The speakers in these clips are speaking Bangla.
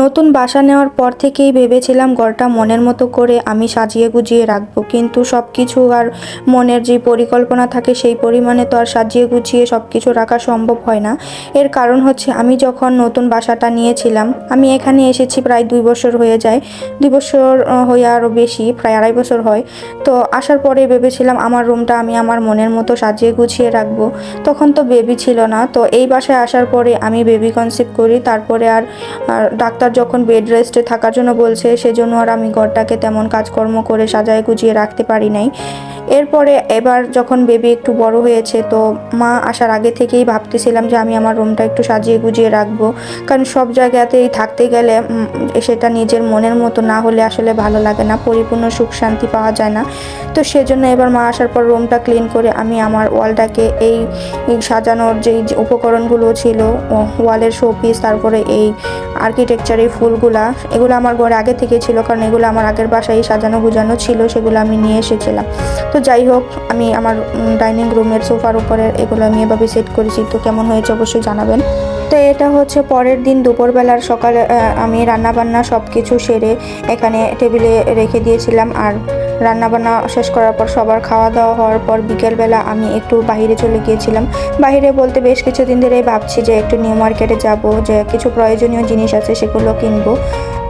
নতুন বাসা নেওয়ার পর থেকেই ভেবেছিলাম ঘরটা মনের মতো করে আমি সাজিয়ে গুজিয়ে রাখব। কিন্তু সব কিছু আর মনের যে পরিকল্পনা থাকে সেই পরিমাণে তো আর সাজিয়ে গুছিয়ে সব কিছু রাখা সম্ভব হয় না। এর কারণ হচ্ছে আমি যখন নতুন বাসাটা নিয়েছিলাম, আমি এখানে এসেছি প্রায় দুই বছর হয়ে যায়। দুই বছর হয়ে আরও বেশি, প্রায় আড়াই বছর হয়। তো আসার পরে ভেবেছিলাম আমার রুমটা আমি আমার মনের মতো সাজিয়ে গুছিয়ে রাখব। তখন তো বেবি ছিল না। তো এই বাসায় আসার পরে আমি বেবি কনসেপ্ট করি, তারপরে আর আর ডাক্তার যখন বেড রেস্টে থাকার জন্য বলছে, সেজন্য আর আমি ঘরটাকে তেমন কাজকর্ম করে সাজায় গুজিয়ে রাখতে পারি নাই। এরপরে এবার যখন বেবি একটু বড় হয়েছে, তো মা আসার আগে থেকেই ভাবতেছিলাম যে আমি আমার রুমটা একটু সাজিয়ে গুজিয়ে রাখব। কারণ সব জায়গাতেই থাকতে গেলে সেটা নিজের মনের মতো না হলে আসলে ভালো লাগে না, পরিপূর্ণ সুখ শান্তি পাওয়া যায় না। তো সেজন্য এবার মা আসার পর রুমটা ক্লিন করে আমি আমার ওয়ালটাকে এই সাজানোর যেই উপকরণগুলো ছিল ওয়ালের শোপিস তারপরে এই আর্কিটেকচারের ফুলগুলা, এগুলো আমার ঘরে আগে থেকে ছিল, কারণ এগুলো আমার আগের বাসায় সাজানো গুজানো ছিল, সেগুলো আমি নিয়ে এসেছিলাম। তো যাই হোক, আমি আমার ডাইনিং রুমের সোফার উপরে এগুলো আমি এভাবে সেট করেছি। তো কেমন হয়েছে অবশ্যই জানাবেন। তো এটা হচ্ছে পরের দিন দুপুরবেলার সকালে আমি রান্নাবান্না সব কিছু সেরে এখানে টেবিলে রেখে দিয়েছিলাম। আর রান্নাবান্না শেষ করার পর সবার খাওয়া দাওয়া হওয়ার পর বিকেলবেলা আমি একটু বাহিরে চলে গিয়েছিলাম। বাহিরে বলতে বেশ কিছুদিন ধরেই ভাবছি যে একটু নিউ মার্কেটে যাব, যে কিছু প্রয়োজনীয় জিনিস আছে সেগুলো কিনবো।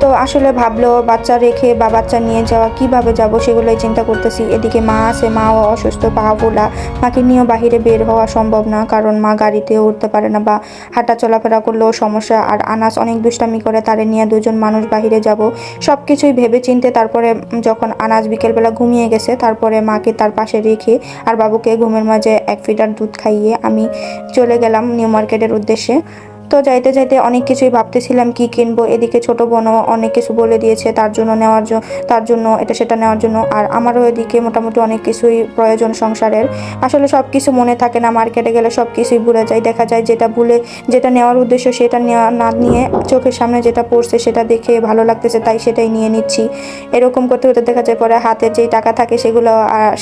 তো আসলে ভাবলো, বাচ্চা রেখে বা বাচ্চা নিয়ে যাওয়া কীভাবে যাব সেগুলোই চিন্তা করতেছি। এদিকে মা আছে, মাও অসুস্থ পা ফোলা মাকে নিয়েও বাহিরে বের হওয়া সম্ভব না, কারণ মা গাড়িতে উঠতে পারে না বা হাঁটা চলাফেরা করলেও সমস্যা। আর আনাস অনেক দুষ্টামি করে, তারে নিয়ে দুজন মানুষ বাহিরে যাব। সব কিছুই ভেবে চিনতে তারপরে যখন আনাজ বিকেলবেলা ঘুমিয়ে গেছে, তারপরে মাকে তার পাশে রেখে আর বাবুকে ঘুমের মাঝে এক ফিটার দুধ খাইয়ে আমি চলে গেলাম নিউ মার্কেটের উদ্দেশ্যে। তো যাইতে যাইতে অনেক কিছুই ভাবতেছিলাম, কি কিনবো? এদিকে ছোট বোনও অনেক কিছু বলে দিয়েছে তার জন্য নেওয়ার জন্য তার জন্য এটা সেটা নেওয়ার জন্য। আর আমারও এদিকে মোটামুটি অনেক কিছুই প্রয়োজন সংসারের। আসলে সব কিছু মনে থাকে না, মার্কেটে গেলে সব কিছুই ভুলে যায়। দেখা যায় যেটা ভুলে, যেটা নেওয়ার উদ্দেশ্য সেটা নেওয়া না নিয়ে চোখের সামনে যেটা পড়ছে সেটা দেখে ভালো লাগতেছে, তাই সেটাই নিয়ে নিচ্ছি। এরকম করতে করতে দেখা যায় পরে হাতে যেই টাকা থাকে সেগুলো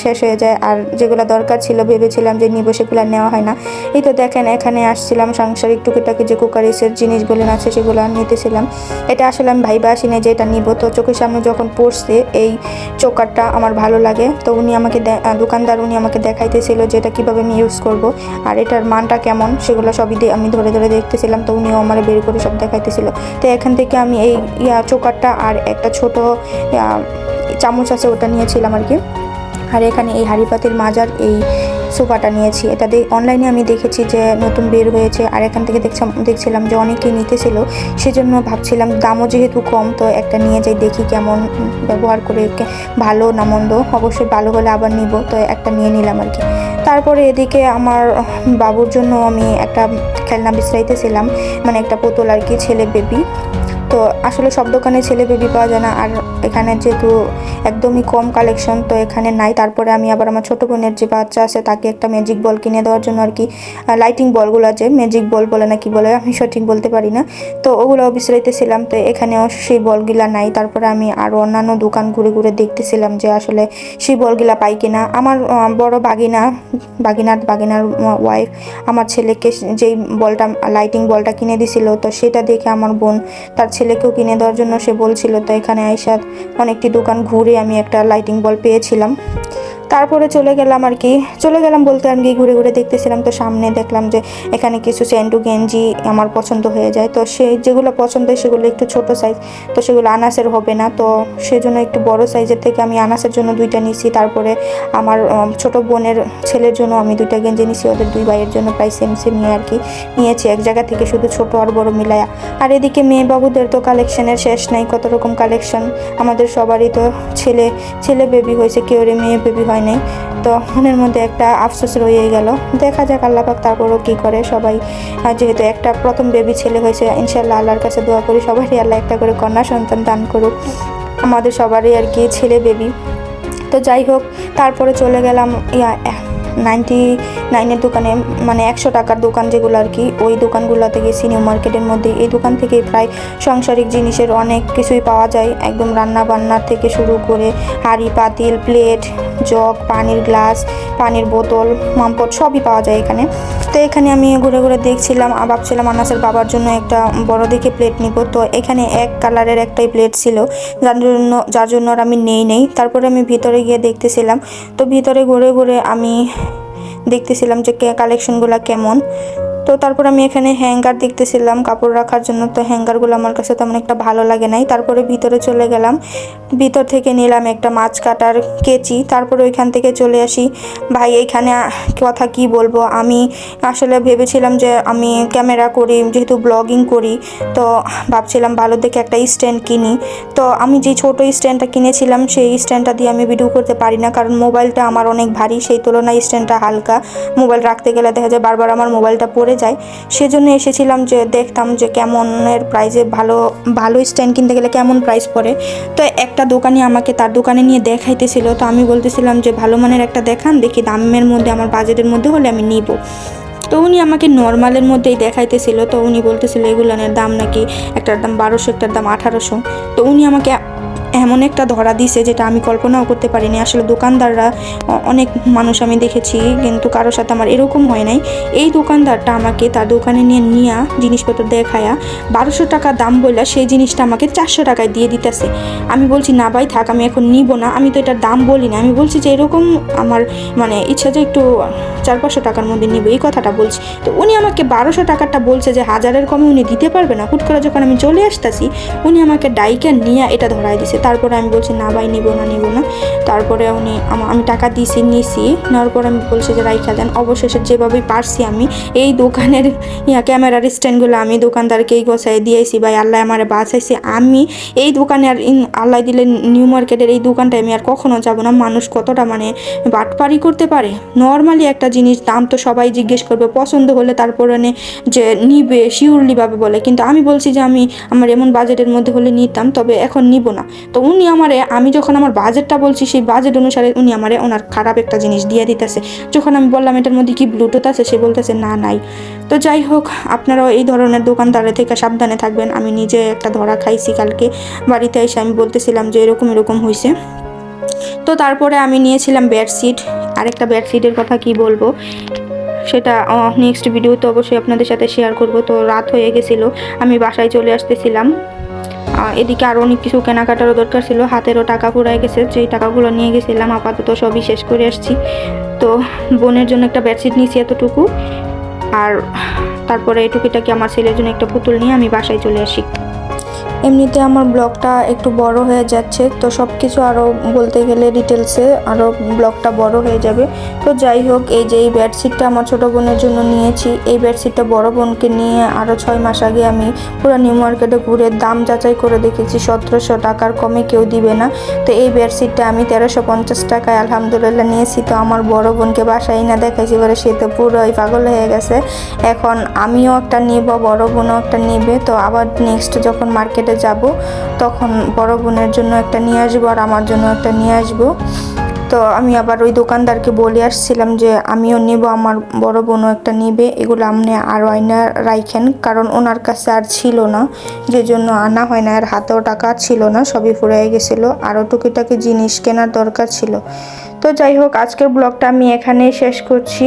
শেষ হয়ে যায়। আর যেগুলো দরকার ছিল ভেবেছিলাম যে নিব সেগুলো নেওয়া হয় না। এই তো দেখেন, এখানে আসছিলাম সাংসারিক টুকিটাকি যে কুকারিসের জিনিসগুলো আছে সেগুলো নিতেছিলাম। এটা আসলে আমি ভাইবা আসিনি যে এটা নিব। তো চোখের সামনে যখন পড়ছে, এই চোকারটা আমার ভালো লাগে। তো উনি আমাকে দোকানদার উনি আমাকে দেখাইতেছিল যে এটা কীভাবে আমি ইউজ করব, আর এটার মানটা কেমন, সেগুলো সবই আমি ধরে ধরে দেখতেছিলাম। তো উনিও আমার বের করে সব দেখাইতেছিল। তো এখান থেকে আমি এই, ইয়া চোকারটা আর একটা ছোট চামচ আছে ওটা নিয়েছিলাম আর কি। আর এখানে এই হাঁড়ি মাজার, এই সোফাটা নিয়েছি। এটা অনলাইনে আমি দেখেছি যে নতুন বের হয়েছে। আর এখান থেকে দেখছিলাম দেখছিলাম যে অনেকেই নিতেছিল। সেজন্য ভাবছিলাম দামও যেহেতু কম, তো একটা নিয়ে যাই, দেখি কেমন ব্যবহার করে ভালো না মন্দ। অবশ্যই ভালো হলে আবার নিব, তো একটা নিয়ে নিলাম আর কি। তারপরে এদিকে আমার বাবুর জন্য আমি একটা খেলনা বিশ্রাইতেছিলাম মানে একটা পুতুল আর কি, ছেলে বেবি। তো আসলে সব দোকানে ছেলে বেবি পাওয়া যায় না। আর এখানে যেহেতু একদমই কম কালেকশন তো এখানে নাই। তারপরে আমি আবার আমার ছোটো বোনের যে বাচ্চা আছে, তাকে একটা ম্যাজিক বল কিনে দেওয়ার জন্য আর কি লাইটিং বলগুলো আছে। ম্যাজিক বল বলে না কি বলে, আমি সঠিক বলতে পারি না। তো ওগুলো বিশ্রাইতেছিলাম তো এখানেও সেই বলগুলা নাই। তারপরে আমি আরও অন্যান্য দোকান ঘুরে ঘুরে দেখতেছিলাম যে আসলে সেই বলগুলা পাই কিনা। আমার বড় বাগিনা, বাগিনার বাগিনার ওয়াইফ আমার ছেলেকে যেই বলটা লাইটিং বলটা কিনে দিছিল, তো সেটা দেখে আমার বোন তার ছেলেকেও কিনে দেওয়ার জন্য সে বলছিল, তো এখানে আইসা অনেকটি দোকান ঘুরে আমি একটা লাইটিং বল পেয়েছিলাম। তারপরে চলে গেলাম আর কি। চলে গেলাম বলতে আমি ঘুরে ঘুরে দেখতেছিলাম, তো সামনে দেখলাম যে এখানে কিছু স্যান্ডু, গেঞ্জি আমার পছন্দ হয়ে যায়। তো সেই যেগুলো পছন্দ হয় সেগুলো একটু ছোট সাইজ তো সেগুলো আনাসের হবে না। তো সেজন্য একটু বড় সাইজের থেকে আমি আনাসের জন্য দুইটা নিছি। তারপরে আমার ছোট বোনের ছেলের জন্য আমি দুইটা গেঞ্জি নিছি। ওদের দুই ভাইয়ের জন্য প্রায় সেম নিয়ে আর কি নিয়েছি। এক জায়গা থেকে শুধু ছোট আর বড় মিলায়া। আর এদিকে মেয়ে বাবুদের তো কালেকশনের শেষ নাই, কত রকম কালেকশন আমাদের সবারই তো ছেলে ছেলে বেবি হয়েছে, কেউ মেয়ে বেবি হয় নাই তো মনের মধ্যে একটা আফসোস রয়ে গেল। দেখা যাক আল্লাপাক তারপরও কী করে সবাই। যেহেতু একটা প্রথম বেবি ছেলে হয়েছে ইনশাল্লাহ আল্লাহর কাছে দোয়া করি সবারই আল্লাহ একটা করে কন্যা সন্তান দান করুক। আমাদের সবারই আর কি ছেলে বেবি তো যাই হোক, তারপরে চলে গেলাম, ইয়া নাইনটি নাইনের দোকানে মানে একশো টাকার দোকান যেগুলো আর কি, ওই দোকানগুলোতে গেছি নিউ মার্কেটের মধ্যে এই দোকান থেকে প্রায় সাংসারিক জিনিসের অনেক কিছুই পাওয়া যায়। একদম রান্না বান্নার থেকে শুরু করে হাঁড়ি, পাতিল প্লেট জগ, পানির গ্লাস, পানির বোতল, মামপট সবই পাওয়া যায় এখানে। তো এখানে আমি ঘুরে ঘুরে দেখছিলাম ভাবছিলাম আনাসের বাবার জন্য একটা বড় দেখে প্লেট নিব। তো এখানে এক কালারের একটাই প্লেট ছিল, যার জন্য যার জন্য আর আমি নেই নেই। তারপরে আমি ভিতরে গিয়ে দেখতেছিলাম। তো ভিতরে ঘুরে ঘুরে আমি দেখতেছিলাম যে কালেকশনগুলো কেমন। তো তারপর আমি এখানে হ্যাঙ্গার দেখতেছিলাম কাপড় রাখার জন্য। তো হ্যাঙ্গারগুলো আমার কাছে তেমন একটা ভালো লাগে নাই। তারপরে ভিতরে চলে গেলাম। ভিতর থেকে নিলাম একটা মাছ কাটার কেচি। তারপরে ওইখান থেকে চলে আসি। ভাই, এইখানে কথা কি বলব? আমি আসলে ভেবেছিলাম যে আমি ক্যামেরা করি, যেহেতু ব্লগিং করি, তো ভাবছিলাম ভালো দেখে একটা স্ট্যান্ড কিনি। তো আমি যে ছোট স্ট্যান্ডটা কিনেছিলাম, সেই স্ট্যান্ডটা দিয়ে আমি ভিডিও করতে পারি না, কারণ মোবাইলটা আমার অনেক ভারী। সেই তুলনায় স্ট্যান্ডটা হালকা। মোবাইল রাখতে গেলে দেখা যায় বারবার আমার মোবাইলটা পড়ে যায় সেজন্য এসেছিলাম যে দেখতাম যে কেমনের প্রাইজে ভালো ভালো স্ট্যান্ড কিনতে গেলে কেমন প্রাইস পড়ে। তো একটা দোকানে আমাকে তার দোকানে নিয়ে দেখাইতেছিল। তো আমি বলতেছিলাম যে ভালো মানের একটা দেখান, দেখি দামের মধ্যে, আমার বাজেটের মধ্যে হলে আমি নিব। তো উনি আমাকে নর্মালের মধ্যেই দেখাইতেছিল। তো উনি বলতেছিল, এগুলানের দাম নাকি একটার দাম বারোশো, একটার দাম আঠারোশো। তো উনি আমাকে এমন একটা ধরা দিছে যেটা আমি কল্পনাও করতে পারিনি। আসলে দোকানদাররা অনেক মানুষ আমি দেখেছি, কিন্তু কারোর সাথে আমার এরকম হয় নাই। এই দোকানদারটা আমাকে তার দোকানে নিয়ে নিয়া জিনিসপত্র দেখায়া বারোশো টাকা দাম বললা সেই জিনিসটা আমাকে চারশো টাকায় দিয়ে দিতেছে। আমি বলছি, না ভাই, থাক, আমি এখন নিব না। আমি তো এটার দাম বলি না আমি বলছি যে, এরকম আমার মানে ইচ্ছা যে একটু চার পাঁচশো টাকার মধ্যে নিব। এই কথাটা বলছি। তো উনি আমাকে বারোশো টাকারটা বলছে যে, হাজারের কমে উনি দিতে পারবে না। হুট করে যখন আমি চলে আসতেছি, উনি আমাকে ডাইকে নিয়ে এটা ধরাই দিছে। তারপরে আমি বলছি, না ভাই, নিব না নিব না। তারপরে উনি আমা- টাকা দিয়েছি নিছি। নেওয়ার পর আমি বলছি যে, রাইখা দেন, অবশেষে যেভাবেই পারছি আমি, এই দোকানের, ইয়া, ক্যামেরার স্ট্যান্ডগুলো আমি দোকানদারকেই গোছাই দিয়েছি। ভাই, আল্লাহ আমার বাঁচাইছে। আমি এই দোকানে আর আল্লাহ দিলে নিউ মার্কেটের এই দোকানটায় আমি আর কখনো যাব না। মানুষ কতটা মানে বাটপারি করতে পারে? নর্মালি একটা জিনিস, দাম তো সবাই জিজ্ঞেস করবে, পছন্দ হলে তারপরে যে নিবে শিওরলি ভাবে বলে। কিন্তু আমি বলছি যে, আমি আমার এমন বাজেটের মধ্যে হলে নিতাম, তবে এখন নিব না। তো উনি আমারে, আমি যখন আমার বাজেটটা বলছি, সেই বাজেট অনুসারে উনি আমারে ওনার খারাপ একটা জিনিস দিয়ে দিতেছে। যখন আমি বললাম, এটার মধ্যে কি ব্লুটুথ আছে? সে বলতেছে, না, নাই। তো যাই হোক, আপনারাও এই ধরনের দোকানদারের থেকে সাবধানে থাকবেন। আমি নিজে একটা ধরা খাইছি কালকে। বাড়িতে এসে আমি বলতেছিলাম যে এরকম এরকম হয়েছে তো তারপরে আমি নিয়েছিলাম বেডশিট আরেকটা বেডশিটের কথা কি বলব? সেটা নেক্সট ভিডিওতে অবশ্যই আপনাদের সাথে শেয়ার করব। তো রাত হয়ে গেছিল। আমি বাসায় চলে আসতেছিলাম। এদিকে আরও অনেক কিছু কেনাকাটারও দরকার ছিল। হাতেরও টাকা ফুরায় গেছে, যেই টাকাগুলো নিয়ে গেছিলাম, আপাতত সবই শেষ করে আসছি। তো বোনের জন্য একটা বেডশিট নিয়েছি এতটুকু। আর তারপরে এই টুকিটাকে আমার ছেলের জন্য একটা পুতুল নিয়ে আমি বাসায় চলে আসি। এমনিতে আমার ব্লগটা একটু বড় হয়ে যাচ্ছে, তো সব কিছু আরও বলতে গেলে ডিটেলসে আরও ব্লগটা বড় হয়ে যাবে। তো যাই হোক, এই যে এই বেডশিটটা আমার ছোটো বোনের জন্য নিয়েছি, এই বেডশিটটা বড় বোনকে নিয়ে আরও ছয় মাস আগে আমি পুরো নিউ মার্কেটে ঘুরে দাম যাচাই করে দেখেছি, সতেরোশো টাকার কমে কেউ দিবে না। তো এই বেডশিটটা আমি তেরোশো পঞ্চাশ টাকায় আলহামদুলিল্লাহ নিয়েছি, তো আমার বড় বোনকে বাসায় না দেখাইছি এবারে সে তো পুরোই পাগল হয়ে গেছে। এখন আমিও একটা নিব, বড় বোনও একটা নিবে, তো আবার নেক্সট যখন মার্কেটে যাব। তখন বড় বোনের জন্য একটা নিয়ে আসব আর আমার জন্য একটা নিয়ে আসব। তো আমি আবার ওই দোকানদারকে বলে আসছিলাম যে, আমিও নেব, আমার বড় বোনও একটা নেবে। এগুলো আপনি আরও আয়না রাইখেন, কারণ ওনার কাছে আর ছিল না। যে জন্য আনা হয় না আর হাতেও টাকা ছিল না, সবই ফুরাই গেছিল। আরও টুকিটাকি জিনিস কেনার দরকার ছিল। তো যাই হোক, আজকের ব্লগটা আমি এখানেই শেষ করছি।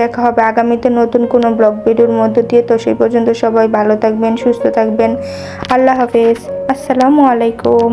দেখা হবে আগামীতে নতুন কোনো ব্লগ ভিডিওর মধ্য দিয়ে। তো সেই পর্যন্ত সবাই ভালো থাকবেন, সুস্থ থাকবেন। আল্লাহ হাফেজ। আসসালামু আলাইকুম।